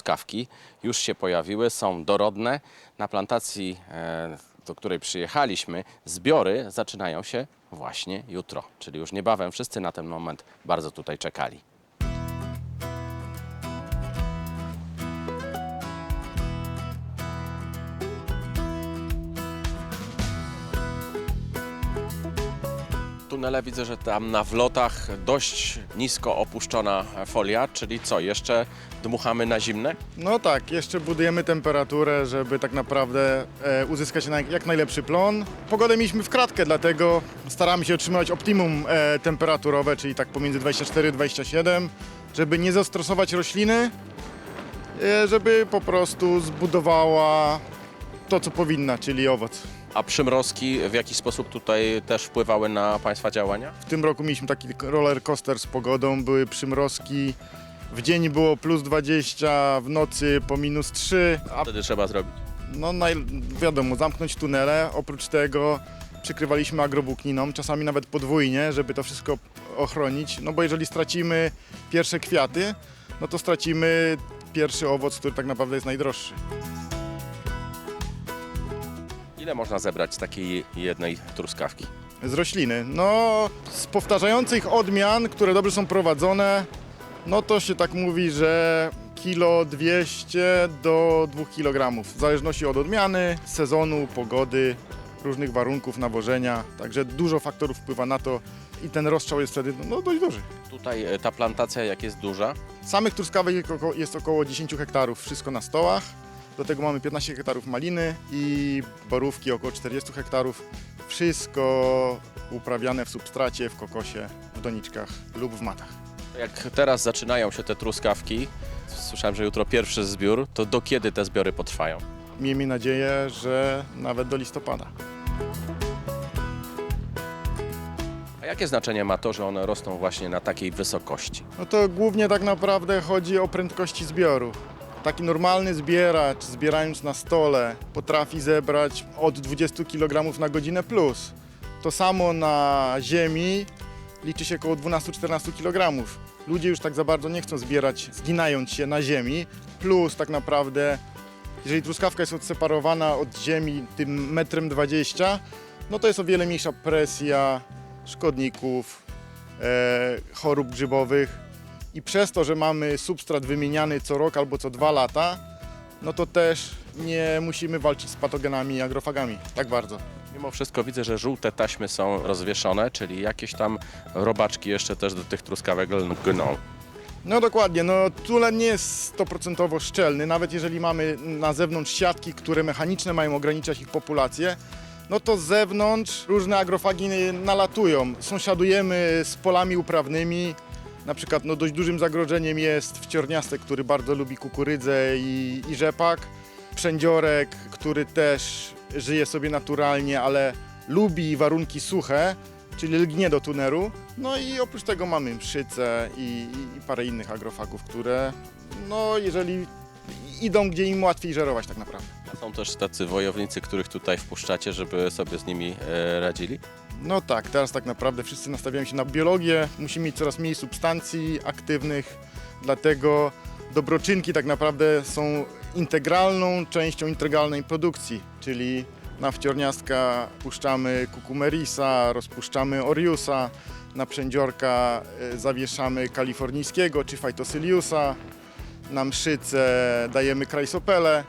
truskawki już się pojawiły, są dorodne. Na plantacji, e, do której przyjechaliśmy, zbiory zaczynają się właśnie jutro, czyli już niebawem wszyscy na ten moment bardzo tutaj czekali. Tunele widzę, że tam na wlotach dość nisko opuszczona folia, czyli co, jeszcze dmuchamy na zimne? No tak, jeszcze budujemy temperaturę, żeby tak naprawdę e, uzyskać na, jak najlepszy plon. Pogodę mieliśmy w kratkę, dlatego staramy się otrzymać optimum e, temperaturowe, czyli tak pomiędzy 24-27, żeby nie zastresować rośliny, e, żeby po prostu zbudowała to, co powinna, czyli owoc. A przymrozki w jakiś sposób tutaj też wpływały na Państwa działania? W tym roku mieliśmy taki roller coaster z pogodą, były przymrozki. W dzień było plus 20, w nocy po minus 3, a Wtedy trzeba zrobić. no naj, wiadomo, zamknąć tunele. Oprócz tego przykrywaliśmy agrowłókniną, czasami nawet podwójnie, żeby to wszystko ochronić. No bo jeżeli stracimy pierwsze kwiaty, no to stracimy pierwszy owoc, który tak naprawdę jest najdroższy. Ile można zebrać z takiej jednej truskawki? Z rośliny. No, z powtarzających odmian, które dobrze są prowadzone, no to się tak mówi, że kilo 200 do 2 kg. W zależności od odmiany, sezonu, pogody, różnych warunków nawożenia. Także dużo faktorów wpływa na to i ten rozstrzał jest wtedy no, dość duży. Tutaj e, ta plantacja jak jest duża, Samych truskawek jest około 10 hektarów, wszystko na stołach. Do tego mamy 15 hektarów maliny i borówki około 40 hektarów. Wszystko uprawiane w substracie, w kokosie, w doniczkach lub w matach. jak teraz zaczynają się te truskawki, słyszałem, że jutro pierwszy zbiór, to do kiedy te zbiory potrwają? Miejmy nadzieję, że nawet do listopada. A jakie znaczenie ma to, że one rosną właśnie na takiej wysokości? No to głównie tak naprawdę chodzi o prędkości zbioru. Taki normalny zbieracz, zbierając na stole, potrafi zebrać od 20 kg na godzinę plus. To samo na ziemi liczy się około 12-14 kg. Ludzie już tak za bardzo nie chcą zbierać, zginając się na ziemi, plus tak naprawdę, jeżeli truskawka jest odseparowana od ziemi tym metrem 20, no to jest o wiele mniejsza presja szkodników, e, chorób grzybowych i przez to, że mamy substrat wymieniany co rok albo co dwa lata, no to też nie musimy walczyć z patogenami i agrofagami tak bardzo. Mimo wszystko widzę, że żółte taśmy są rozwieszone, czyli jakieś tam robaczki jeszcze też do tych truskawek gną. No dokładnie, no tulen nie jest stoprocentowo szczelny, nawet jeżeli mamy na zewnątrz siatki, które mechaniczne mają ograniczać ich populację, no to z zewnątrz różne agrofagi nalatują. Sąsiadujemy z polami uprawnymi, na przykład no, dość dużym zagrożeniem jest wciorniastek, który bardzo lubi kukurydzę i, i rzepak, przędziorek, który też żyje sobie naturalnie, ale lubi warunki suche, czyli lgnie do tuneru. No i oprócz tego mamy mszycę i, i, i parę innych agrofagów, które no jeżeli idą gdzie im łatwiej żerować tak naprawdę. Są też tacy wojownicy, których tutaj wpuszczacie, żeby sobie z nimi e, radzili? No tak, teraz tak naprawdę wszyscy nastawiają się na biologię, musimy mieć coraz mniej substancji aktywnych, dlatego dobroczynki tak naprawdę są integralną częścią integralnej produkcji, czyli na wciorniastka puszczamy kukumerisa, rozpuszczamy oriusa, na przędziorka e, zawieszamy kalifornijskiego czy phytosyliusa, na mszycę dajemy krajsopele.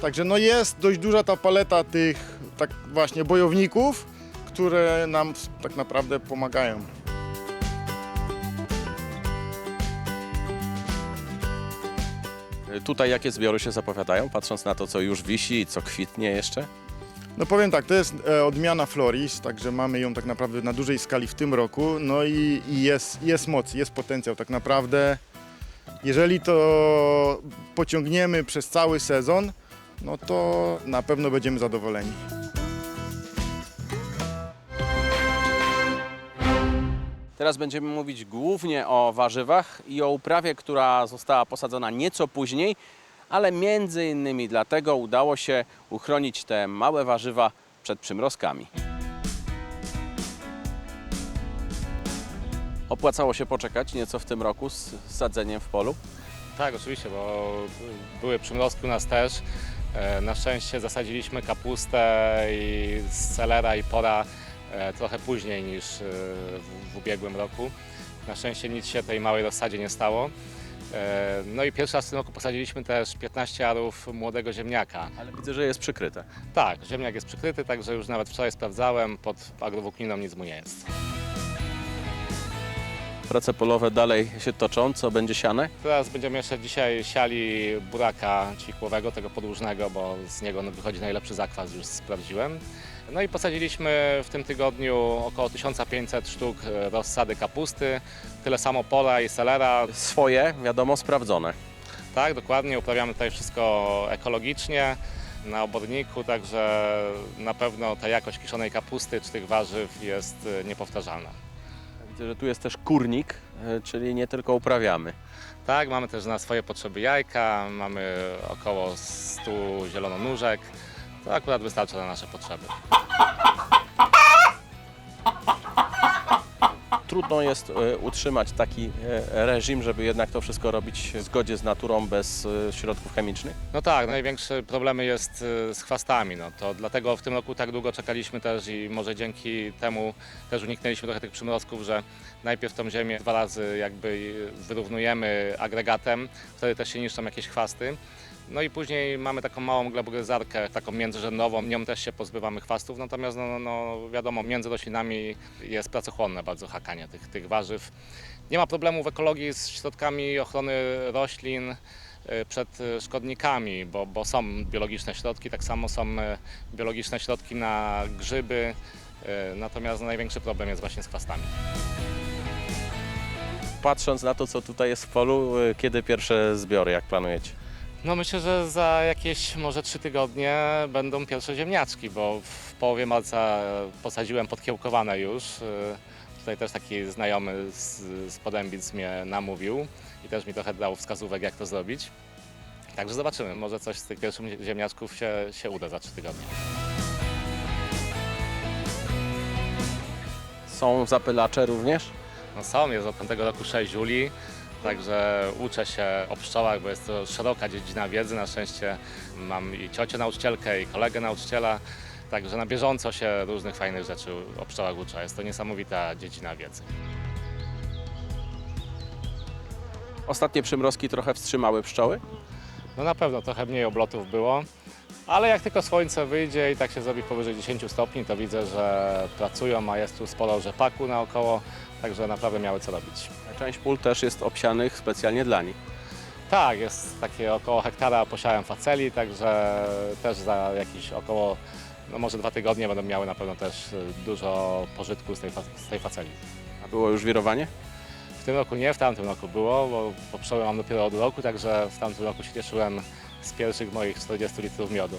Także no jest dość duża ta paleta tych tak właśnie bojowników, które nam tak naprawdę pomagają. Tutaj jakie zbiory się zapowiadają, patrząc na to, co już wisi i co kwitnie jeszcze? No powiem tak, to jest e, odmiana Floris, także mamy ją tak naprawdę na dużej skali w tym roku. No i, i jest, jest moc, jest potencjał tak naprawdę. Jeżeli to pociągniemy przez cały sezon, no to na pewno będziemy zadowoleni. Teraz będziemy mówić głównie o warzywach i o uprawie, która została posadzona nieco później, ale między innymi dlatego udało się uchronić te małe warzywa przed przymrozkami. Opłacało się poczekać nieco w tym roku z sadzeniem w polu. Tak, oczywiście, bo były przymrozki u nas też. E, Na szczęście zasadziliśmy kapustę i selera i pora trochę później niż e, w, w ubiegłym roku. Na szczęście nic się tej małej rozsadzie nie stało. E, No i pierwszy raz w tym roku posadziliśmy też 15 arów młodego ziemniaka. Ale widzę, że jest przykryte. Tak, ziemniak jest przykryty, także już nawet wczoraj sprawdzałem, pod agrowłókniną nic mu nie jest. Prace polowe dalej się toczą. Co będzie siane? Teraz będziemy jeszcze dzisiaj siali buraka cichłowego, tego podłużnego, bo z niego wychodzi najlepszy zakwas, już sprawdziłem. No i posadziliśmy w tym tygodniu około 1500 sztuk e, rozsady kapusty, tyle samo pola i selera. Swoje, wiadomo, sprawdzone. Tak, dokładnie, uprawiamy tutaj wszystko ekologicznie, na oborniku, także na pewno ta jakość kiszonej kapusty czy tych warzyw jest e, niepowtarzalna. Widzę, że tu jest też kurnik, e, czyli nie tylko uprawiamy. Tak, mamy też na swoje potrzeby jajka, mamy około 100 zielononóżek. To akurat wystarcza na nasze potrzeby. Trudno jest e, utrzymać taki e, reżim, żeby jednak to wszystko robić w zgodzie z naturą, bez e, środków chemicznych. No tak, największe problemy jest y, z chwastami. No to dlatego w tym roku tak długo czekaliśmy też i może dzięki temu też uniknęliśmy trochę tych przymrozków, że najpierw tą ziemię dwa razy jakby wyrównujemy agregatem, wtedy też się niszczą jakieś chwasty. No i później mamy taką małą glebogryzarkę, taką międzyrzędową, nią też się pozbywamy chwastów, natomiast no, no wiadomo, między roślinami jest pracochłonne bardzo hakanie tych, tych warzyw. Nie ma problemu w ekologii z środkami ochrony roślin y, przed szkodnikami, bo, bo są biologiczne środki, tak samo są y, biologiczne środki na grzyby, y, natomiast największy problem jest właśnie z chwastami. Patrząc na to, co tutaj jest w polu, kiedy pierwsze zbiory, jak planujecie? No myślę, że za jakieś może trzy tygodnie będą pierwsze ziemniaczki, bo w połowie marca posadziłem podkiełkowane już. Y, Tutaj też taki znajomy z, z Podębic mnie namówił i też mi trochę dał wskazówek, jak to zrobić. Także zobaczymy, może coś z tych pierwszych ziemniaczków się, się uda za trzy tygodnie. Są zapylacze również? No są, jest od tamtego roku 6 Julii, także uczę się o pszczołach, bo jest to szeroka dziedzina wiedzy. Na szczęście mam i ciocię nauczycielkę, i kolegę nauczyciela, także na bieżąco się różnych fajnych rzeczy o pszczołach uczę. Jest to niesamowita dziedzina wiedzy. Ostatnie przymrozki trochę wstrzymały pszczoły? No na pewno trochę mniej oblotów było, ale jak tylko słońce wyjdzie i tak się zrobi powyżej 10 stopni, to widzę, że pracują, a jest tu sporo rzepaku naokoło, także naprawdę miały co robić. Część pól też jest obsianych specjalnie dla nich. Tak, jest takie około hektara posiałem faceli, także też za jakieś około, no może dwa tygodnie będą miały na pewno też y, dużo pożytku z tej, fa- z tej faceli. A było już wirowanie? W tym roku nie, w tamtym roku było, bo, pszczoły mam dopiero od roku, także w tamtym roku się cieszyłem z pierwszych moich 40 litrów miodu.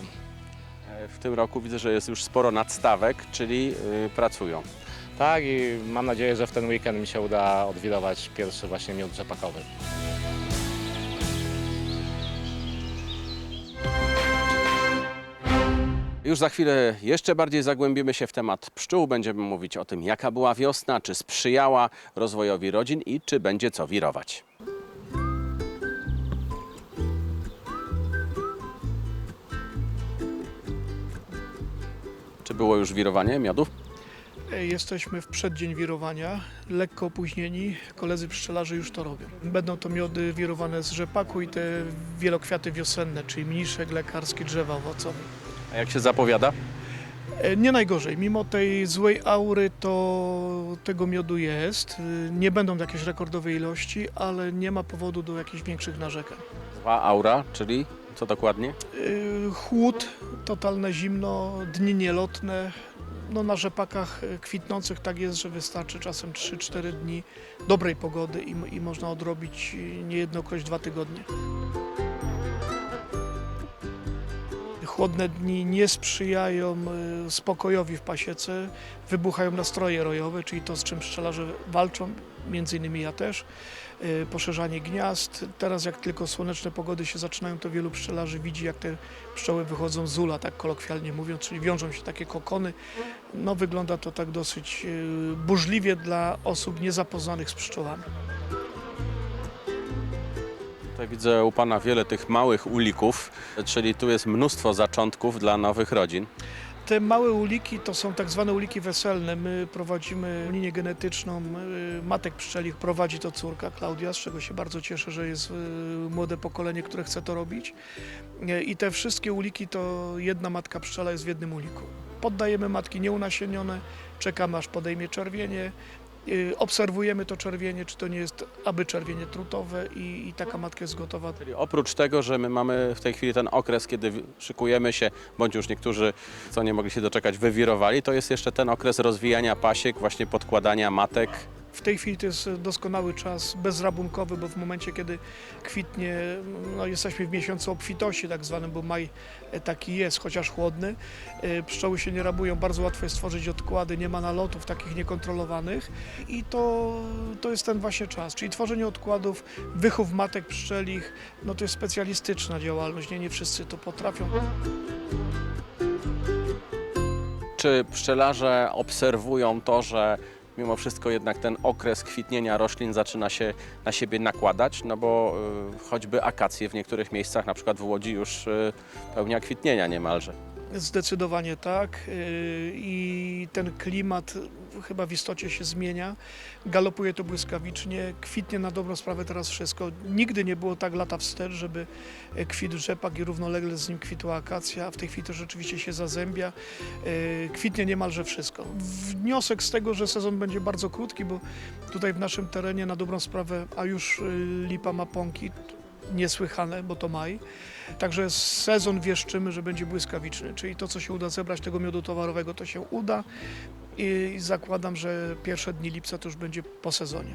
E, W tym roku widzę, że jest już sporo nadstawek, czyli y, pracują. Tak i mam nadzieję, że w ten weekend mi się uda odwirować pierwszy właśnie miód rzepakowy. Już za chwilę jeszcze bardziej zagłębimy się w temat pszczół. Będziemy mówić o tym, jaka była wiosna, czy sprzyjała rozwojowi rodzin i czy będzie co wirować. Czy było już wirowanie miodów? Jesteśmy w przeddzień wirowania, lekko opóźnieni. Koledzy pszczelarze już to robią. Będą to miody wirowane z rzepaku i te wielokwiaty wiosenne, czyli mniszek, lekarskie, drzewa owocowe. A jak się zapowiada? E, Nie najgorzej, mimo tej złej aury to tego miodu jest. E, Nie będą jakieś rekordowe ilości, ale nie ma powodu do jakichś większych narzekań. Zła aura, czyli co dokładnie? E, Chłód, totalne zimno, dni nielotne. No na rzepakach e, kwitnących tak jest, że wystarczy czasem 3-4 dni dobrej pogody i, i można odrobić e, niejednokroć dwa tygodnie. Chłodne dni nie sprzyjają e, spokojowi w pasiece, wybuchają nastroje rojowe, czyli to z czym pszczelarze walczą, między innymi ja też e, poszerzanie gniazd. Teraz jak tylko słoneczne pogody się zaczynają, to wielu pszczelarzy widzi, jak te pszczoły wychodzą z ula, tak kolokwialnie mówiąc, czyli wiążą się takie kokony. No wygląda to tak dosyć e, burzliwie dla osób niezapoznanych z pszczołami. Tutaj widzę u Pana wiele tych małych ulików, czyli tu jest mnóstwo zaczątków dla nowych rodzin. Te małe uliki to są tak zwane uliki weselne. My prowadzimy linię genetyczną y, matek pszczelich, prowadzi to córka Klaudia, z czego się bardzo cieszę, że jest y, młode pokolenie, które chce to robić. Y, I te wszystkie uliki to jedna matka pszczela jest w jednym uliku. Poddajemy matki nieunasienione, czekamy aż podejmie czerwienie, obserwujemy to czerwienie, czy to nie jest aby czerwienie trutowe i, i taka matka jest gotowa Czyli oprócz tego, że my mamy w tej chwili ten okres, kiedy szykujemy się, bądź już niektórzy, co nie mogli się doczekać, wywirowali, to jest jeszcze ten okres rozwijania pasiek, właśnie podkładania matek. W tej chwili to jest doskonały czas, bezrabunkowy, bo w momencie, kiedy kwitnie, no jesteśmy w miesiącu obfitości tak zwanym, bo maj e, taki jest, chociaż chłodny. E, Pszczoły się nie rabują, bardzo łatwo jest stworzyć odkłady, nie ma nalotów takich niekontrolowanych i to, to jest ten właśnie czas, czyli tworzenie odkładów, wychów matek pszczelich, no to jest specjalistyczna działalność, nie, nie wszyscy to potrafią. Czy pszczelarze obserwują to, że mimo wszystko jednak ten okres kwitnienia roślin zaczyna się na siebie nakładać? No bo y, choćby akacje w niektórych miejscach, na przykład w Łodzi, już y, pełnia kwitnienia niemalże. Zdecydowanie tak. Yy, I ten klimat chyba w istocie się zmienia. Galopuje to błyskawicznie, kwitnie na dobrą sprawę teraz wszystko. Nigdy nie było tak lata wstecz, żeby kwitł rzepak i równolegle z nim kwitła akacja. W tej chwili to rzeczywiście się zazębia. Yy, Kwitnie niemalże wszystko. Wniosek z tego, że sezon będzie bardzo krótki, bo tutaj w naszym terenie na dobrą sprawę, a już yy, lipa ma pąki, niesłychane, bo to maj. Także sezon wieszczymy, że będzie błyskawiczny, czyli to, co się uda zebrać tego miodu towarowego, to się uda i zakładam, że pierwsze dni lipca to już będzie po sezonie.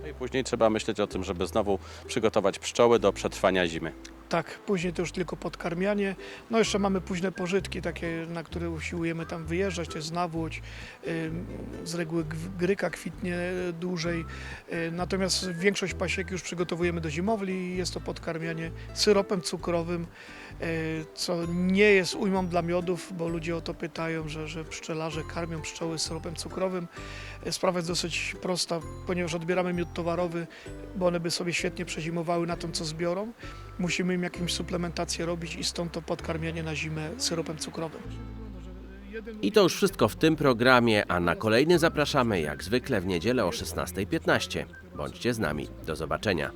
No i później trzeba myśleć o tym, żeby znowu przygotować pszczoły do przetrwania zimy. Tak, później to już tylko podkarmianie. No jeszcze mamy późne pożytki, takie, na które usiłujemy tam wyjeżdżać, to jest ym, z reguły gryka kwitnie dłużej, y, natomiast większość pasiek już przygotowujemy do zimowli i jest to podkarmianie syropem cukrowym, y, co nie jest ujmą dla miodów, bo ludzie o to pytają, że, że pszczelarze karmią pszczoły syropem cukrowym. Y, Sprawa jest dosyć prosta, ponieważ odbieramy miód towarowy, bo one by sobie świetnie przezimowały na tym, co zbiorą musimy im jakąś suplementację robić i stąd to podkarmianie na zimę syropem cukrowym. I to już wszystko w tym programie, a na kolejny zapraszamy jak zwykle w niedzielę o 16.15. Bądźcie z nami. Do zobaczenia.